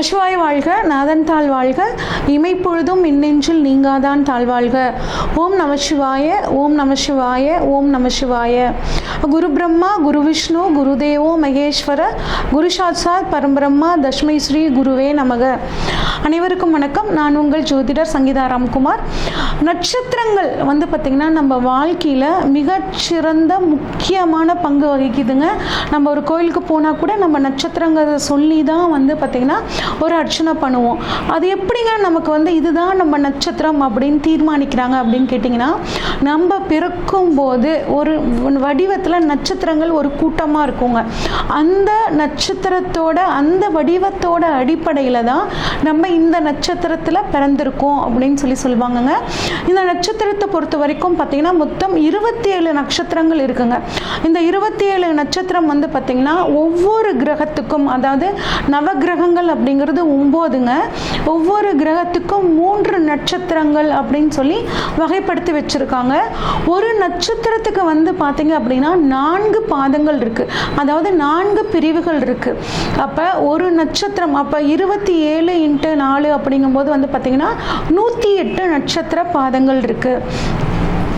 நமசிவாய் வாழ்க நாதன் தாழ் வாழ்க இமைப்பொழுதும் மின்னெஞ்சில் நீங்காதான் தாழ்வாழ்க ஓம் நமசிவாய ஓம் நமசிவாய ஓம் நமசிவாய. குரு பிரம்மா குரு விஷ்ணு குருதேவோ மகேஸ்வர குரு சாட்சாத் பரம்பிரம்மா தஷ்மை ஸ்ரீ குருவே நமக. அனைவருக்கும் வணக்கம். நான் உங்கள் ஜோதிடர் சங்கீதா ராம்குமார். நட்சத்திரங்கள் வந்து பார்த்திங்கன்னா நம்ம வாழ்க்கையில் மிகச்சிறந்த முக்கியமான பங்கு வகிக்குதுங்க. நம்ம ஒரு கோயிலுக்கு போனால் கூட நம்ம நட்சத்திரங்கிறத சொல்லி தான் வந்து பார்த்திங்கன்னா ஒரு அர்ச்சனை பண்ணுவோம். அது எப்படிங்க நமக்கு வந்து இதுதான் நம்ம நட்சத்திரம் அப்படின்னு தீர்மானிக்கிறாங்க அப்படின்னு கேட்டிங்கன்னா நம்ம பிறக்கும் போது ஒரு வடிவத்தில் நட்சத்திரங்கள் ஒரு கூட்டமாக இருக்குங்க. அந்த நட்சத்திரத்தோட அந்த வடிவத்தோட அடிப்படையில் தான் நம்ம இந்த நட்சத்திரத்தில் பிறந்திருக்கோம் அப்படின்னு சொல்லி சொல்லுவாங்கங்க. இந்த நட்சத்திரத்தை பொறுத்த வரைக்கும் பார்த்தீங்கன்னா மொத்தம் இருபத்தி ஏழு நட்சத்திரங்கள் இருக்குங்க. இந்த இருபத்தி ஏழு நட்சத்திரம் வந்து பார்த்தீங்கன்னா ஒவ்வொரு கிரகத்துக்கும் அதாவது நவகிரகங்கள் அப்படிங்கிறது ஒம்போதுங்க. ஒவ்வொரு கிரகத்துக்கும் மூன்று நட்சத்திரங்கள் அப்படின்னு சொல்லி வகைப்படுத்தி வச்சுருக்காங்க. ஒரு நட்சத்திரத்துக்கு வந்து பார்த்தீங்க அப்படின்னா நான்கு பாதங்கள் இருக்குது அதாவது நான்கு பிரிவுகள் இருக்குது அப்போ ஒரு நட்சத்திரம் அப்போ இருபத்தி ஏழு இன்ட்டு நாலு அப்படிங்கும்போது வந்து பார்த்தீங்கன்னா நூற்றி எட்டு நட்சத்திர பாதங்கள் இருக்குது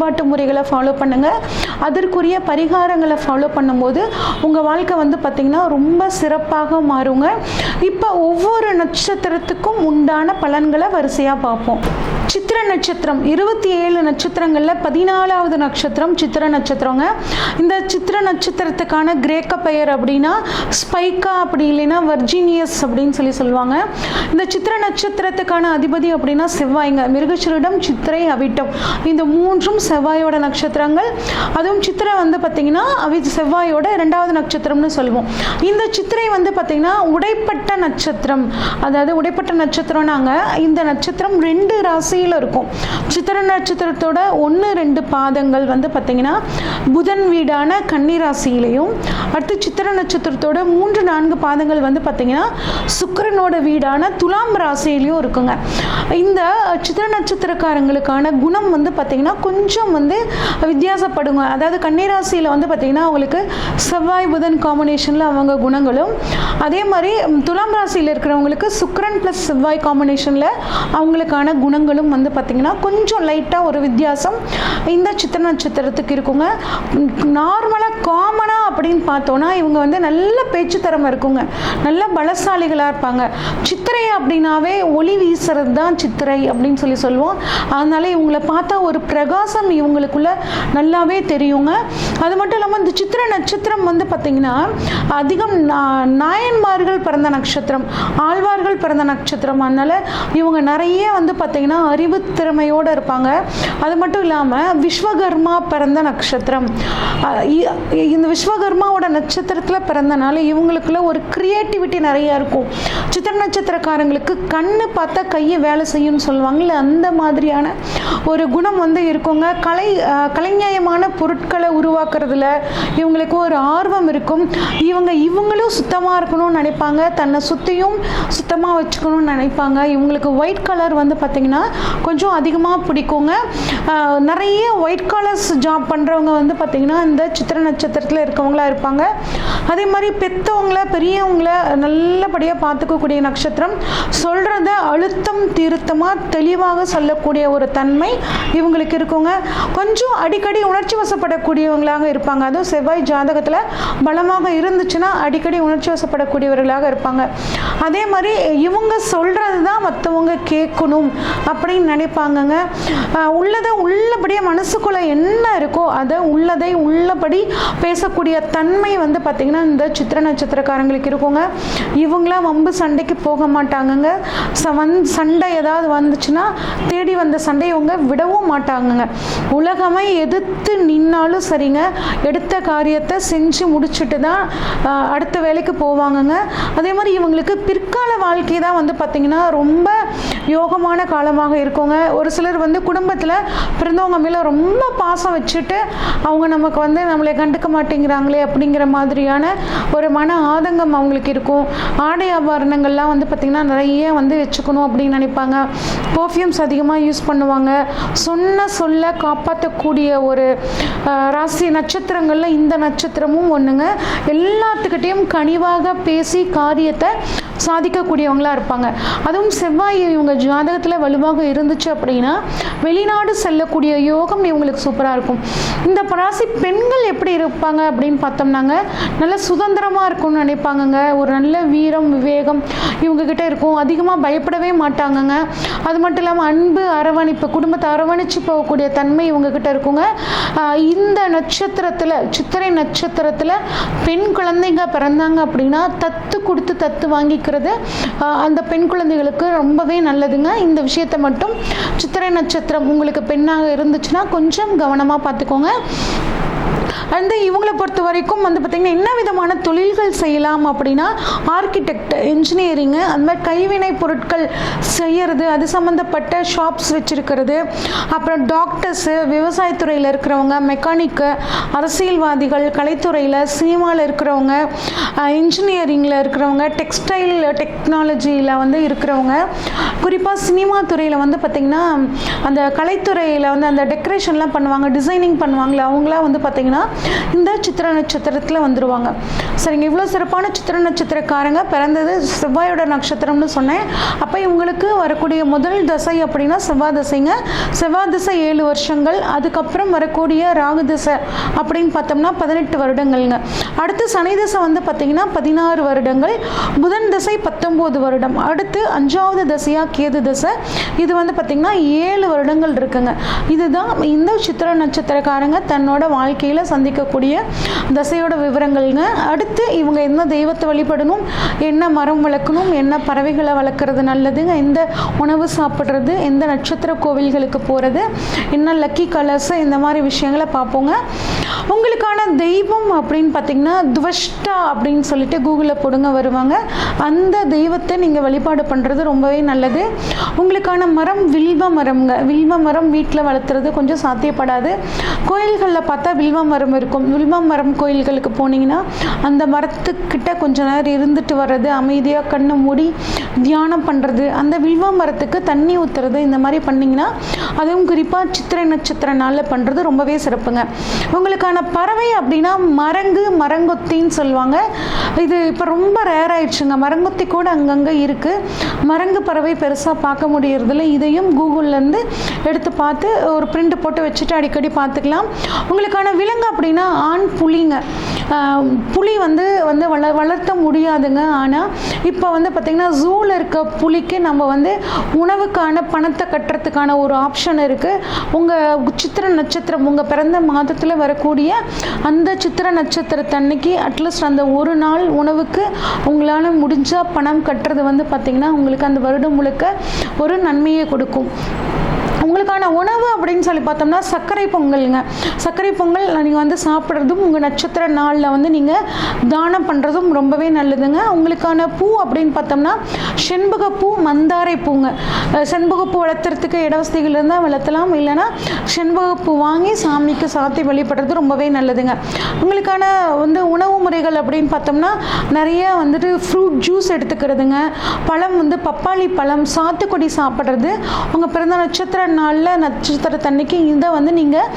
வழிபாட்டு முறைகளை ஃபாலோ பண்ணுங்கள் அதற்குரிய பரிகாரங்களை ஃபாலோ பண்ணும்போது உங்கள் வாழ்க்கை வந்து பார்த்திங்கன்னா ரொம்ப சிறப்பாக மாறுங்க. இப்போ ஒவ்வொரு நட்சத்திரத்துக்கும் உண்டான பலன்களை வரிசையாக பார்ப்போம். சித்திர நட்சத்திரம் இருபத்தி ஏழு நட்சத்திரங்களில் பதினாலாவது நட்சத்திரம் சித்திர நட்சத்திரங்க. இந்த சித்திர நட்சத்திரத்துக்கான கிரேக்க பெயர் அப்படின்னா ஸ்பைக்கா அப்படி இல்லைன்னா வர்ஜீனியஸ் அப்படின்னு சொல்லி சொல்லுவாங்க. இந்த சித்திர நட்சத்திரத்துக்கான அதிபதி அப்படின்னா செவ்வாய்ங்க. மிருகச்சிரிடம் சித்திரை அவிட்டம். இந்த மூன்றும் செவ்வாயோட நட்சத்திரங்கள். அதுவும் சித்திரை வந்து பார்த்திங்கன்னா வித் செவ்வாயோட இரண்டாவது நட்சத்திரம்னு சொல்லுவோம். இந்த சித்திரை வந்து பார்த்திங்கன்னா உடைப்பட்ட நட்சத்திரம். அதாவது உடைப்பட்ட நட்சத்திரம்னாங்க இந்த நட்சத்திரம் ரெண்டு ராசியில் இருக்கும். சித்திர நட்சத்திரத்தோட ஒன்று ரெண்டு பாதங்கள் வந்து பார்த்திங்கன்னா புதன் வீடான கன்னி ராசியிலையும் அடுத்து சித்திர நட்சத்திரத்தோட மூன்று நான்கு பாதங்கள் வந்து பார்த்திங்கன்னா சுக்கரனோட வீடான துலாம் ராசியிலையும் இருக்குங்க. இந்த சித்திர நட்சத்திரக்காரங்களுக்கான குணம் வந்து பார்த்திங்கன்னா கொஞ்சம் வந்து வித்தியாசப்படுங்க. அதாவது கன்னிராசியில் வந்து பார்த்திங்கன்னா அவங்களுக்கு செவ்வாய் புதன் காம்பினேஷனில் அவங்க குணங்களும் அதே மாதிரி துலாம் ராசியில் இருக்கிறவங்களுக்கு சுக்கரன் ப்ளஸ் செவ்வாய் காம்பினேஷனில் அவங்களுக்கான குணங்களும் வந்து பார்த்திங்கன்னா கொஞ்சம் லைட்டாக ஒரு வித்தியாசம் இந்த சித்திர நட்சத்திரத்துக்கு இருக்குங்க. நார்மலாக காமனாக அப்படின்னு பார்த்தோன்னா இவங்க வந்து நல்ல பேச்சு திறமை இருக்குங்க. நல்ல பலசாலிகளாக இருப்பாங்க. சித்திரை அப்படின்னாவே ஒளி வீசுறது தான் சித்திரை அப்படின்னு சொல்லி சொல்லுவோம். அதனால இவங்களை பார்த்தா ஒரு பிரகாசம் இவங்களுக்குள்ள நல்லாவே தெரியுங்க. அது மட்டும் இல்லாமல் இந்த சித்திர நட்சத்திரம் வந்து பார்த்திங்கன்னா அதிகம் நா- நாயன்மார்கள் பிறந்த நட்சத்திரம் ஆழ்வார்கள் பிறந்த நட்சத்திரம். அதனால இவங்க நிறைய வந்து பார்த்திங்கன்னா அறிவு திறமையோடு இருப்பாங்க. அது மட்டும் இல்லாமல் விஸ்வகர்மா பிறந்த நட்சத்திரம். இ- இந்த விஸ்வகர்மாவோட நட்சத்திரத்தில் பிறந்தனால இவங்களுக்குள்ள ஒரு கிரியேட்டிவிட்டி நிறைய இருக்கும். சித்திர நட்சத்திரக்காரங்களுக்கு கண்ணு பார்த்தா கையை வேலை செய்யும்னு சொல்லுவாங்கல்ல அந்த மாதிரியான ஒரு குணம் வந்து இருக்குங்க. கலை அஹ், பொருட்களை உருவாக்குறதுல இவங்களுக்கு ஒரு ஆர்வம் இருக்கும். இவங்க இவங்களும் சுத்தமாக இருக்கணும்னு நினைப்பாங்க. தன்னை சுற்றியும் சுத்தமாக வச்சுக்கணும்னு நினைப்பாங்க. இவங்களுக்கு ஒயிட் கலர் வந்து பார்த்திங்கன்னா கொஞ்சம் அதிகமாக பிடிக்குங்க. நிறைய ஒயிட் காலர்ஸ் ஜாப் பண்ணுறவங்க வந்து பார்த்திங்கன்னா இந்த சித்திர நட்சத்திரத்தில் இருக்கவங்களா இருப்பாங்க. அதே மாதிரி பெற்றவங்கள பெரியவங்கள நல்லபடியாக பார்த்துக்கக்கூடிய நட்சத்திரம் சொல்கிறத அழுத்தம் திருத்தமாக தெளிவாக சொல்லக்கூடிய ஒரு தன்மை இவங்களுக்கு இருக்குங்க. கொஞ்சம் அடிக்கடி உணர்ச்சி வசப்படக்கூடியவங்களாக இருப்பாங்க. அதுவும் செவ்வாய் ஜாதகத்தில் பலமாக இருந்துச்சுன்னா அடிக்கடி உணர்ச்சி வசப்படக்கூடியவர்களாக இருப்பாங்க. அதே மாதிரி இவங்க சொல்கிறது தான் மற்றவங்க கேட்கணும் அப்படின்னு நினைப்பாங்கங்க. உள்ள உள்ளதை உள்ளபடியே மனசுக்குள்ளே என்ன இருக்கோ அதை உள்ளதை உள்ளபடி பேசக்கூடிய தன்மை வந்து பார்த்திங்கன்னா இந்த சித்திர நட்சத்திரக்காரங்களுக்கு இருக்குங்க. இவங்களாம் வம்பு சண்டைக்கு போக மாட்டாங்கங்க. ச வந் சண்டை ஏதாவது வந்துச்சுன்னா தேடி வந்த சண்டையை இவங்க விடவும் மாட்டாங்கங்க. உலகமே எதிர்த்து நின்னாலும் சரிங்க. எடுத்த காரியத்தை செஞ்சு முடிச்சுட்டு தான் அடுத்த வேலைக்கு போவாங்கங்க. அதே மாதிரி இவங்களுக்கு பிற்கால வாழ்க்கை தான் வந்து பார்த்திங்கன்னா ரொம்ப யோகமான காலமாக இருக்குங்க. ஒரு சிலர் வந்து குடும்பத்தில் பிறந்தவங்க மேலே ரொம்ப பாசம் வச்சுட்டு அவங்க நமக்கு வந்து நம்மளை கண்டுக்க மாட்டேங்கிறாங்களே அப்படிங்கிற மாதிரியான ஒரு மன ஆதங்கம் அவங்களுக்கு இருக்கும். ஆடை ஆபரணங்கள்லாம் வந்து பார்த்திங்கன்னா நிறைய வந்து வச்சுக்கணும் அப்படின்னு நினைப்பாங்க. பர்ஃப்யூம்ஸ் அதிகமாக யூஸ் பண்ணுவாங்க. சொன்ன சொல்ல காப்பாற்றக்கூடிய ஒரு ராசி நட்சத்திரங்களில் இந்த நட்சத்திரமும் ஒன்றுங்க எல்லாத்துக்கிட்டேயும் கனிவாக பேசி காரியத்தை சாதிக்கக்கூடியவங்களாக இருப்பாங்க. அதுவும் செவ்வாய் இவங்க ஜாதகத்தில் வலுவாக இருந்துச்சு அப்படின்னா வெளிநாடு செல்லக்கூடிய யோகம் இவங்களுக்கு சூப்பராக இருக்கும். இந்த ராசி பெண்கள் எப்படி இருப்பாங்க அப்படின்னு பார்த்தோம்னாங்க நல்ல சுதந்திரமாக இருக்கும்னு நினைப்பாங்கங்க. ஒரு நல்ல வீரம் விவேகம் இவங்கக்கிட்ட இருக்கும். அதிகமாக பயப்படவே மாட்டாங்கங்க. அது மட்டும் இல்லாமல் அன்பு அரவணைப்பு குடும்பத்தை அரவணைச்சு போகக்கூடிய தன்மை இவங்க கிட்ட இருக்குங்க இந்த நட்சத்திரத்தில் சித்திரை நட்சத்திரத்தில் பெண் குழந்தைங்க பிறந்தாங்க அப்படின்னா தத்து கொடுத்து தத்து வாங்கிக்கிறது அந்த பெண் குழந்தைகளுக்கு ரொம்பவே நல்லதுங்க. இந்த விஷயத்தை மட்டும் சித்திரை நட்சத்திரம் உங்களுக்கு பெண்ணாக இருந்துச்சுன்னா கொஞ்சம் கவனமாக பார்த்துக்கோங்க. அண்ட் இவங்களை பொறுத்த வரைக்கும் வந்து பார்த்திங்கன்னா என்ன விதமான தொழில்கள் செய்யலாம் அப்படின்னா ஆர்கிடெக்ட் இன்ஜினியரிங்கு அந்த மாதிரி கைவினை பொருட்கள் செய்யறது அது சம்மந்தப்பட்ட ஷாப்ஸ் வச்சுருக்கிறது அப்புறம் டாக்டர்ஸு விவசாயத்துறையில் இருக்கிறவங்க மெக்கானிக்கு அரசியல்வாதிகள் கலைத்துறையில் சினிமாவில் இருக்கிறவங்க இன்ஜினியரிங்கில் இருக்கிறவங்க டெக்ஸ்டைல் டெக்னாலஜியில் வந்து இருக்கிறவங்க. குறிப்பாக சினிமா துறையில் வந்து பார்த்திங்கன்னா அந்த கலைத்துறையில் வந்து அந்த டெக்கரேஷன்லாம் பண்ணுவாங்க டிசைனிங் பண்ணுவாங்களே அவங்களாம் வந்து பார்த்திங்கன்னா இந்த சித்திர நட்சத்திரத்தில் வந்துடுவாங்க சரிங்க இவ்வளோ சிறப்பான சித்திர நட்சத்திரக்காரங்க பிறந்தது செவ்வாயோட நட்சத்திரம்னு சொன்னேன். அப்போ இவங்களுக்கு வரக்கூடிய முதல் தசை அப்படின்னா செவ்வாய் தசைங்க. செவ்வாய் தசை ஏழு வருஷங்கள் அதுக்கப்புறம் வரக்கூடிய ராகு தசை அப்படின்னு பார்த்தோம்னா பதினெட்டு வருடங்கள்ங்க. அடுத்து சனி தசை வந்து பார்த்திங்கன்னா பதினாறு வருடங்கள் புதன் தசை பத்தொம்போது வருடம். அடுத்து அஞ்சாவது தசையாக கேது தசை. இது வந்து பார்த்திங்கன்னா ஏழு வருடங்கள் இருக்குங்க. இதுதான் இந்த சித்திர நட்சத்திரக்காரங்க தன்னோட வாழ்க்கையில் சந்திக்கக்கூடிய தசையோட விவரங்கள்ங்க அடுத்து இவங்க என்ன தெய்வத்தை வழிபடணும் என்ன மரம் வளர்க்கணும் என்ன பறவைகளை வளர்க்குறது நல்லதுங்க எந்த உணவு சாப்பிட்றது எந்த நட்சத்திர கோவில்களுக்கு போகிறது என்ன லக்கி கலர்ஸ் இந்த மாதிரி விஷயங்களை பார்ப்போங்க. உங்களுக்கான தெய்வம் அப்படின்னு பார்த்தீங்கன்னா துவஷ்டா அப்படின்னு சொல்லிட்டு கூகுளில் போடுங்க வருவாங்க. அந்த தெய்வத்தை நீங்கள் வழிபாடு பண்ணுறது ரொம்பவே நல்லது. உங்களுக்கான மரம் வில்வ மரம்ங்க. வில்வ மரம் வீட்டில் வளர்த்துறது கொஞ்சம் சாத்தியப்படாது. கோயில்களில் பார்த்தா வில்வ மரம் இருக்கும். வில்வ மரம் கோயில்களுக்கு போனீங்கன்னா அந்த மரத்துக்கிட்ட கொஞ்ச நேரம் இருந்துட்டு வர்றது அமைதியாக கண்ணை மூடி தியானம் பண்ணுறது அந்த வில்வ மரத்துக்கு தண்ணி ஊற்றுறது இந்த மாதிரி பண்ணிங்கன்னா அதுவும் குறிப்பாக சித்திரை நட்சத்திர நாளில் பண்ணுறது ரொம்பவே சிறப்புங்க. உங்களுக்கான பறவை அப்படின்னா மரங்கு மரங்கொத்தின்னு சொல்லுவாங்க. இது இப்போ ரொம்ப ரேர் ஆயிடுச்சுங்க. மரங்கொத்தி கூட அங்கங்கே இருக்குது மரங்கு பறவை பெருசாக பார்க்க முடியறதில்ல. இதையும் கூகுள்லேருந்து எடுத்து பார்த்து ஒரு பிரிண்ட் போட்டு வச்சுட்டு அடிக்கடி பார்த்துக்கலாம். உங்களுக்கான விலங்கு அப்படின்னா ஆண் புலிங்க. புலி வந்து வந்து வள வளர்த்த முடியாதுங்க. ஆனால் இப்போ வந்து பார்த்திங்கன்னா ஜூவில் இருக்க புலிக்கு நம்ம வந்து உணவுக்கான பணத்தை கட்டுறதுக்கான ஒரு ஆப்ஷன் இருக்குது உங்கள் சித்திர நட்சத்திரம் உங்கள் பிறந்த மாதத்தில் வரக்கூடிய அந்த சித்திர நட்சத்திரத்தன்னைக்கு அட்லீஸ்ட் அந்த ஒரு நாள் உணவுக்கு உங்களால் முடிஞ்சால் பணம் கட்டுறது வந்து பார்த்திங்கன்னா உங்களுக்கு அந்த வருடம் முழுக்க ஒரு நன்மையை கொடுக்கும். உங்களுக்கான உணவு அப்படின்னு சொல்லி பார்த்தோம்னா சர்க்கரை பொங்கலுங்க. சர்க்கரை பொங்கல் நீங்கள் வந்து சாப்பிட்றதும் உங்கள் நட்சத்திர நாளில் வந்து நீங்கள் தானம் பண்ணுறதும் ரொம்பவே நல்லதுங்க. உங்களுக்கான பூ அப்படின்னு பார்த்தோம்னா செண்பகப்பூ மந்தாரை பூங்க. அஹ் செண்பகப்பூ வளர்த்துறதுக்கு இட வசதிகள் இருந்தால் வளர்த்தலாம். இல்லைன்னா செண்பகப்பூ வாங்கி சாமிக்கு சாத்தி வழிபடுறது ரொம்பவே நல்லதுங்க. உங்களுக்கான வந்து உணவு முறைகள் அப்படின்னு பார்த்தோம்னா நிறைய வந்துட்டு ஃப்ரூட் ஜூஸ் எடுத்துக்கிறதுங்க. பழம் வந்து பப்பாளி பழம் சாத்துக்குடி சாப்பிட்றது. உங்கள் பிறந்த நட்சத்திர நாளில் நட்சத்திரத்தன்னைக்கு இதை வந்து நீங்கள்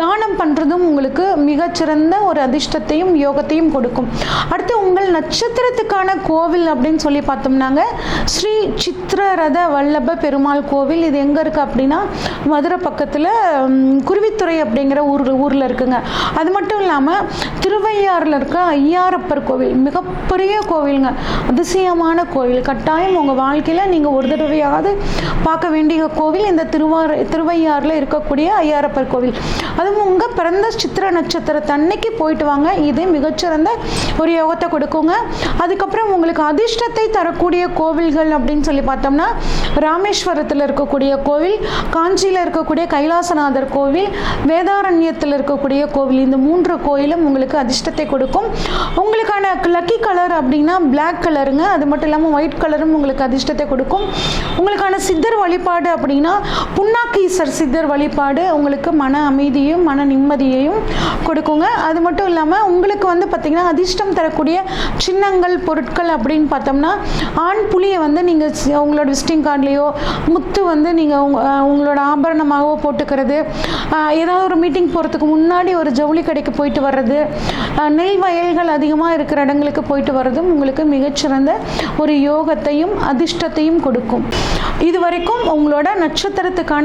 தானம் பண்ணுறதும் உங்களுக்கு மிகச்சிறந்த ஒரு அதிர்ஷ்டத்தையும் யோகத்தையும் கொடுக்கும். அடுத்து உங்கள் நட்சத்திரத்துக்கான கோவில் அப்படின்னு சொல்லி பார்த்தோம்னாங்க. ஸ்ரீ சித்திரரத வல்லப பெருமாள் கோவில். இது எங்கே இருக்குது அப்படின்னா மதுரை பக்கத்தில் குருவித்துறை அப்படிங்கிற ஊர் ஊரில் இருக்குங்க. அது மட்டும் இல்லாமல் திருவையாறில் இருக்க ஐயாரப்பர் கோவில். மிகப்பெரிய கோவிலுங்க. அதிசயமான கோவில். கட்டாயம் உங்கள் வாழ்க்கையில் நீங்கள் ஒரு தடவையாவது பார்க்க வேண்டிய கோவில் இந்த திருவார் திருவையாறில் இருக்கக்கூடிய ஐயாரப்பர் கோவில். அதுவும் உங்கள் பிறந்த சித்திர நட்சத்திரத்தன்னைக்கு போயிட்டு வாங்க. இது மிகச்சிறந்த ஒரு யோகத்தை கொடுக்குங்க. அதுக்கப்புறம் உங்களுக்கு அதிர்ஷ்டத்தை தரக்கூடிய கோவில்கள் அப்படின்னு சொல்லி பார்த்தோம்னா ராமேஸ்வரத்தில் இருக்கக்கூடிய கோவில் காஞ்சியில் இருக்கக்கூடிய கைலாசநாதர் கோவில் வேதாரண்யத்தில் இருக்கக்கூடிய கோவில். இந்த மூன்று கோயிலும் உங்களுக்கு அதிர்ஷ்டத்தை கொடுக்கும். உங்களுக்கான லக்கி கலர் அப்படின்னா பிளாக் கலருங்க அது மட்டும் இல்லாமல் ஒயிட் கலரும் உங்களுக்கு அதிர்ஷ்டத்தை கொடுக்கும். உங்களுக்கான சித்தர் வழிபாடு அப்படின்னா புண்ண பினாக்கீசர் சித்தர் வழிபாடு உங்களுக்கு மன அமைதியும் மன நிம்மதியையும் கொடுக்குங்க. அது மட்டும் இல்லாமல் உங்களுக்கு வந்து பார்த்திங்கன்னா அதிர்ஷ்டம் தரக்கூடிய சின்னங்கள் பொருட்கள் அப்படின்னு பார்த்தோம்னா ஆண் புலியை வந்து நீங்கள் உங்களோட விசிட்டிங் கார்ட்லேயோ முத்து வந்து நீங்கள் உங்களோட ஆபரணமாகவோ போட்டுக்கிறது ஏதாவது ஒரு மீட்டிங் போகிறதுக்கு முன்னாடி ஒரு ஜவுளி கடைக்கு போயிட்டு வர்றது நெல் வயல்கள் அதிகமாக இருக்கிற இடங்களுக்கு போயிட்டு வர்றதும் உங்களுக்கு மிகச்சிறந்த ஒரு யோகத்தையும் அதிர்ஷ்டத்தையும் கொடுக்கும். இது வரைக்கும் உங்களோட நட்சத்திரத்துக்கான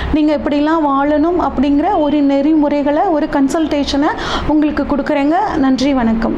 நீங்கள் இப்படிலாம் வாழணும் அப்படிங்கிற ஒரு நெறிமுறைகளை ஒரு கன்சல்டேஷனை உங்களுக்கு கொடுக்குறேங்க. நன்றி வணக்கம்.